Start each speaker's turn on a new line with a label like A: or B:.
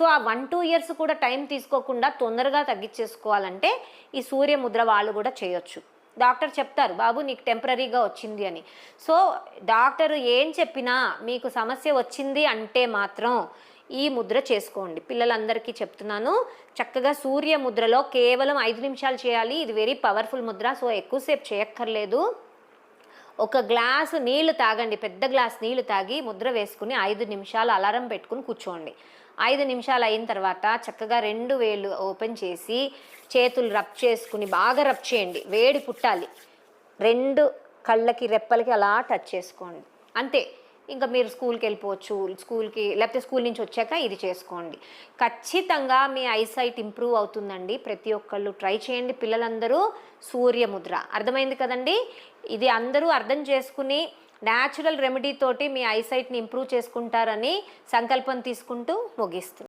A: So ఆ one two years కూడా time తీసుకోకుండా తొందరగా తగ్గించేసుకోవాలంటే ఈ సూర్య ముద్ర వాళ్ళు కూడా చేయొచ్చు. డాక్టర్ చెప్తారు బాబు నీకు టెంపరీగా వచ్చింది అని. సో డాక్టర్ ఏం చెప్పినా మీకు సమస్య వచ్చింది అంటే మాత్రం ఈ ముద్ర చేసుకోండి. పిల్లలందరికీ చెప్తున్నాను చక్కగా సూర్య ముద్రలో కేవలం ఐదు నిమిషాలు చేయాలి. ఇది వెరీ పవర్ఫుల్ ముద్ర సో ఎక్కువసేపు చేయక్కర్లేదు. ఒక గ్లాసు నీళ్ళు తాగండి పెద్ద గ్లాస్ నీళ్ళు తాగి ముద్ర వేసుకుని ఐదు నిమిషాలు అలారం పెట్టుకుని కూర్చోండి. ఐదు నిమిషాలు అయిన తర్వాత చక్కగా రెండు వేలు ఓపెన్ చేసి చేతులు రబ్ చేసుకుని బాగా రబ్ చేయండి వేడి పుట్టాలి. రెండు కళ్ళకి రెప్పలకి అలా టచ్ చేసుకోండి. అంతే. ఇంకా మీరు స్కూల్కి వెళ్ళిపోవచ్చు స్కూల్కి లేకపోతే స్కూల్ నుంచి వచ్చాక ఇది చేసుకోండి. ఖచ్చితంగా మీ ఐసైట్ ఇంప్రూవ్ అవుతుందండి. ప్రతి ఒక్కళ్ళు ట్రై చేయండి. పిల్లలందరూ సూర్యముద్ర. అర్థమైంది కదండి? ఇది అందరూ అర్థం చేసుకుని న్యాచురల్ రెమెడీ తోటి మీ ఐసైట్ని ఇంప్రూవ్ చేసుకుంటారని సంకల్పం తీసుకుంటూ ముగిస్తుంది